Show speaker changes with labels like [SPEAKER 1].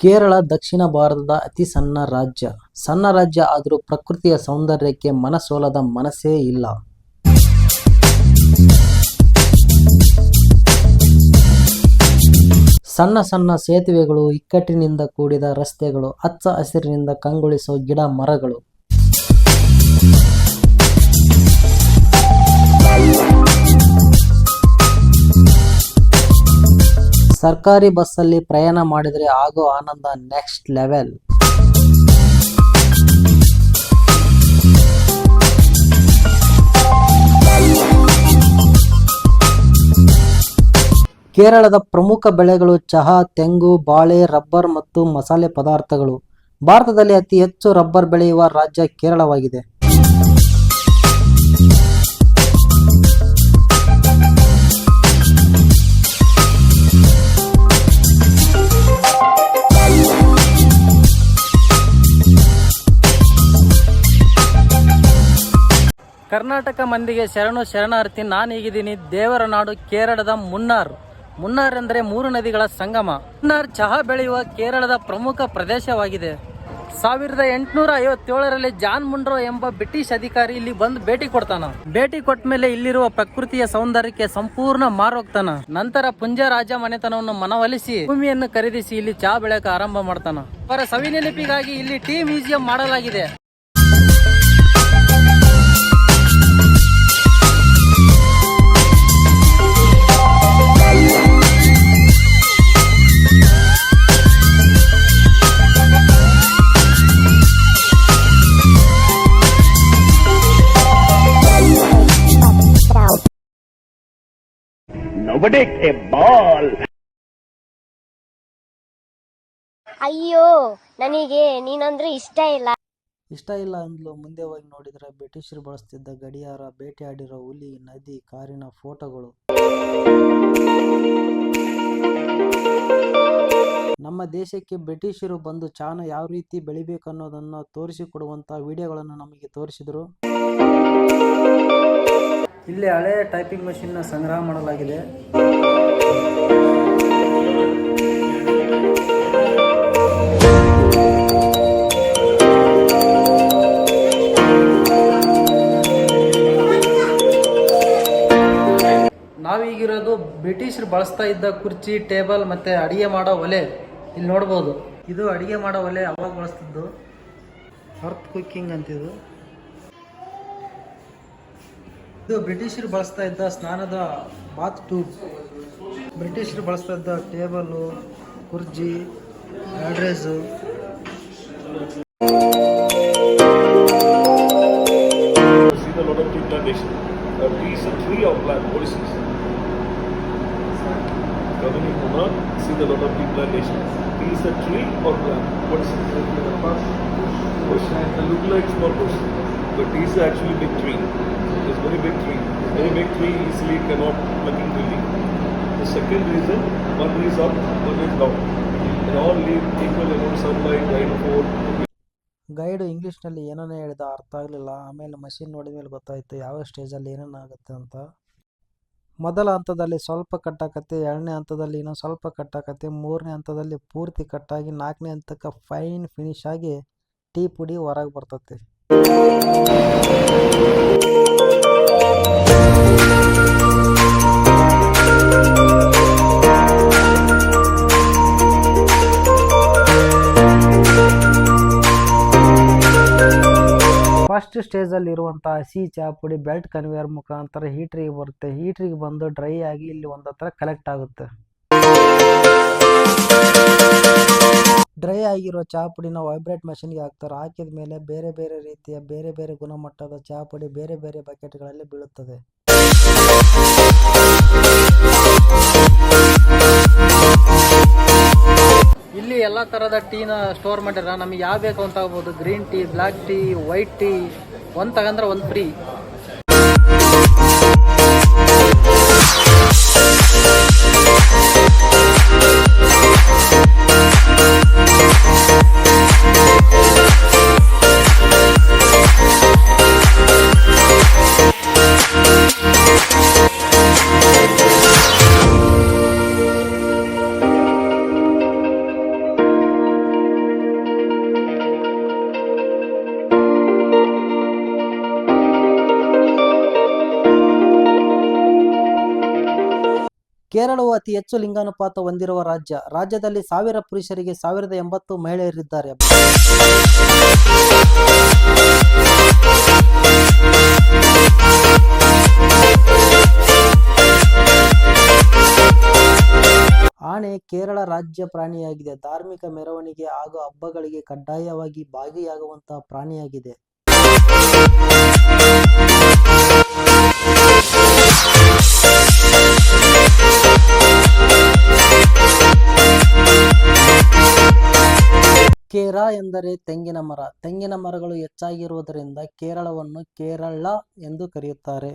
[SPEAKER 1] ಕೇರಳ ದಕ್ಷಿಣ ಭಾರತದ ಅತಿ ಸಣ್ಣ ರಾಜ್ಯ. ಸಣ್ಣ ರಾಜ್ಯ ಆದರೂ ಪ್ರಕೃತಿಯ ಸೌಂದರ್ಯಕ್ಕೆ ಮನಸೋಲದ ಮನಸ್ಸೇ ಇಲ್ಲ. ಸಣ್ಣ ಸಣ್ಣ ಸೇತುವೆಗಳು ಇಕ್ಕಟ್ಟಿನಿಂದ ಕೂಡಿದ ರಸ್ತೆಗಳು ಹಚ್ಚ ಹಸಿರಿನಿಂದ ಕಂಗೊಳಿಸೋ ಗಿಡ ಮರಗಳು. ಸರ್ಕಾರಿ ಬಸ್ಸಲ್ಲಿ ಪ್ರಯಾಣ ಮಾಡಿದರೆ ಆಗೋ ಆನಂದ ನೆಕ್ಸ್ಟ್ ಲೆವೆಲ್. ಕೇರಳದ ಪ್ರಮುಖ ಬೆಳೆಗಳು ಚಹಾ, ತೆಂಗು, ಬಾಳೆ, ರಬ್ಬರ್ ಮತ್ತು ಮಸಾಲೆ ಪದಾರ್ಥಗಳು. ಭಾರತದಲ್ಲಿ ಅತಿ ಹೆಚ್ಚು ರಬ್ಬರ್ ಬೆಳೆಯುವ ರಾಜ್ಯ ಕೇರಳವಾಗಿದೆ. ಕರ್ನಾಟಕ ಮಂದಿಗೆ ಶರಣು ಶರಣಾರ್ಥಿ ನಾನು ಈಗಿದ್ದೀನಿ ದೇವರ ನಾಡು ಕೇರಳದ ಮುನ್ನಾರ್. ಮುನ್ನಾರ್ ಅಂದರೆ ಮೂರು ನದಿಗಳ ಸಂಗಮ. ಮುನ್ನಾರ್ ಚಹಾ ಬೆಳೆಯುವ ಕೇರಳದ ಪ್ರಮುಖ ಪ್ರದೇಶವಾಗಿದೆ. ಸಾವಿರದ ಎಂಟುನೂರ ಐವತ್ತೇಳರಲ್ಲಿ ಜಾನ್ ಮುಂಡ್ರೋ ಎಂಬ ಬ್ರಿಟಿಷ್ ಅಧಿಕಾರಿ ಇಲ್ಲಿ ಬಂದು ಭೇಟಿ ಕೊಡ್ತಾನ. ಭೇಟಿ ಕೊಟ್ಟ ಮೇಲೆ ಇಲ್ಲಿರುವ ಪ್ರಕೃತಿಯ ಸೌಂದರ್ಯಕ್ಕೆ ಸಂಪೂರ್ಣ ಮಾರೋಗ್ತಾನ ನಂತರ ಪುಂಜ ರಾಜ ಮನೆತನವನ್ನು ಮನವೊಲಿಸಿ ಭೂಮಿಯನ್ನು ಖರೀದಿಸಿ ಇಲ್ಲಿ ಚಹಾ ಬೆಳೆಯಕ ಆರಂಭ ಮಾಡ್ತಾನ. ಅವರ ಸವಿನೆನಪಿಗಾಗಿ ಇಲ್ಲಿ ಟೀ ಮ್ಯೂಸಿಯಂ ಮಾಡಲಾಗಿದೆ.
[SPEAKER 2] Nobody a ball.
[SPEAKER 3] ಅಯ್ಯೋ ನನಗೆ ನೀನಂದ್ರೆ ಇಷ್ಟ ಇಲ್ಲ.
[SPEAKER 1] ಇಷ್ಟ ಇಲ್ಲ ಅಂದ್ಲು. ಮುಂದೆ ಹೋಗಿ ನೋಡಿದ್ರೆ ಬ್ರಿಟಿಷರು ಬಳಸ್ತಿದ್ದ ಗಡಿಯಾರ ಬೇಟೆಯಾಡಿರೋ ಹುಲಿ ನದಿ ಕಾರಿನ ಫೋಟೋಗಳು. ನಮ್ಮ ದೇಶಕ್ಕೆ ಬ್ರಿಟಿಷರು ಬಂದು ಚಾನ ಯಾವ ರೀತಿ ಬೆಳಿಬೇಕು ಅನ್ನೋದನ್ನು ತೋರಿಸಿಕೊಡುವಂಥ ವಿಡಿಯೋಗಳನ್ನು ನಮಗೆ ತೋರಿಸಿದರು. ಇಲ್ಲಿ ಹಳೆ ಟೈಪಿಂಗ್ ಮಷಿನ್ನ ಸಂಗ್ರಹ ಮಾಡಲಾಗಿದೆ. ನಾವೀಗಿರೋದು ಬ್ರಿಟಿಷರು ಬಳಸ್ತಾ ಇದ್ದ ಕುರ್ಚಿ, ಟೇಬಲ್ ಮತ್ತೆ ಅಡಿಗೆ ಮಾಡೋ ಒಲೆ. ಇಲ್ಲಿ ನೋಡ್ಬೋದು. ಇದು ಅಡಿಗೆ ಮಾಡೋ ಒಲೆ ಅವಾಗ ಬಳಸ್ತಿದ್ದು. ಅರ್ತ್ ಕುಕ್ಕಿಂಗ್ ಅಂತಿದು. ಇದು ಬ್ರಿಟಿಷರು ಬಳಸ್ತಾ ಇದ್ದ ಸ್ನಾನದ ಬಾತ್ ಟೂಬ್ ಬ್ರಿಟಿಷರು ಬಳಸ್ತಾ ಇದ್ದ ಟೇಬಲು, ಕುರ್ಜಿ ಗಾಡ್ರೇಜು
[SPEAKER 2] ಸೀದಾ ಲೋಡಾಲಿಸ್ಟ್ ಟೀಸ್ Very big tree. Very big tree easily cannot plug the leaf. The second reason, one is up, one is down. And all leave equal amount sunlight, rainfall,
[SPEAKER 1] guide ಇಂಗ್ಲೀಷ್ನಲ್ಲಿ ಏನೇ ಹೇಳಿದ ಅರ್ಥ ಆಗಲಿಲ್ಲ ಆಮೇಲೆ ಮಷಿನ್ ನೋಡಿದ ಮೇಲೆ ಗೊತ್ತಾಯಿತು ಯಾವ ಸ್ಟೇಜಲ್ಲಿ ಏನೇನಾಗುತ್ತೆ ಅಂತ ಮೊದಲ ಹಂತದಲ್ಲಿ ಸ್ವಲ್ಪ ಕಟ್ಟಾಕತ್ತೆ ಎರಡನೇ ಹಂತದಲ್ಲಿ ಇನ್ನೊಂದು ಸ್ವಲ್ಪ ಕಟ್ಟಾಕತ್ತೆ ಮೂರನೇ ಹಂತದಲ್ಲಿ ಪೂರ್ತಿ ಕಟ್ಟಾಗಿ ನಾಲ್ಕನೇ ಹಂತಕ್ಕೆ ಫೈನ್ ಫಿನಿಶ್ ಆಗಿ ಟೀ ಪುಡಿ ಹೊರಗೆ ಬರ್ತತೆ ಫಸ್ಟ್ ಸ್ಟೇಜಲ್ಲಿ ಇರುವಂಥ ಹಸಿ ಚಾಪುಡಿ ಬೆಲ್ಟ್ ಕನ್ವೇಯರ್ ಮುಖಾಂತರ ಹೀಟ್ರಿಗೆ ಬರುತ್ತೆ. ಹೀಟ್ರಿಗೆ ಬಂದು ಡ್ರೈ ಆಗಿ ಇಲ್ಲಿ ಒಂದು ಹತ್ರ ಕಲೆಕ್ಟ್ ಆಗುತ್ತೆ. ಡ್ರೈ ಆಗಿರೋ ಚಾಪುಡಿನ ವೈಬ್ರೇಟ್ ಮೆಷಿನ್ಗೆ ಹಾಕ್ತಾರೆ. ಹಾಕಿದ ಮೇಲೆ ಬೇರೆ ಬೇರೆ ರೀತಿಯ ಬೇರೆ ಬೇರೆ ಗುಣಮಟ್ಟದ ಚಾಪುಡಿ ಬೇರೆ ಬೇರೆ ಬಕೆಟ್ಗಳಲ್ಲಿ ಬೀಳುತ್ತದೆ. ಎಲ್ಲ ಥರದ ಟೀನ ಸ್ಟೋರ್ ಮಾಡ್ಯಾರ ನಮಗೆ ಯಾವ ಬೇಕು ಅಂತ ಆಗ್ಬೋದು. Green tea black tea white tea ಒಂದ್ ತಗಂದ್ರೆ ಒಂದ್ ಫ್ರೀ ಕೇರಳವು ಅತಿ ಹೆಚ್ಚು ಲಿಂಗಾನುಪಾತ ಹೊಂದಿರುವ ರಾಜ್ಯ. ರಾಜ್ಯದಲ್ಲಿ ಸಾವಿರ ಪುರುಷರಿಗೆ ಸಾವಿರದ ಎಂಬತ್ತು ಮಹಿಳೆಯರಿದ್ದಾರೆ. ಆನೆ ಕೇರಳ ರಾಜ್ಯ ಪ್ರಾಣಿಯಾಗಿದೆ. ಧಾರ್ಮಿಕ ಮೆರವಣಿಗೆ ಹಾಗೂ ಹಬ್ಬಗಳಿಗೆ ಕಡ್ಡಾಯವಾಗಿ ಭಾಗಿಯಾಗುವಂತಹ ಪ್ರಾಣಿಯಾಗಿದೆ. ಕೇರ ಎಂದರೆ ತೆಂಗಿನ ಮರ. ತೆಂಗಿನ ಮರಗಳು ಹೆಚ್ಚಾಗಿರುವುದರಿಂದ ಕೇರಳವನ್ನು ಕೇರಳ ಎಂದು ಕರೆಯುತ್ತಾರೆ.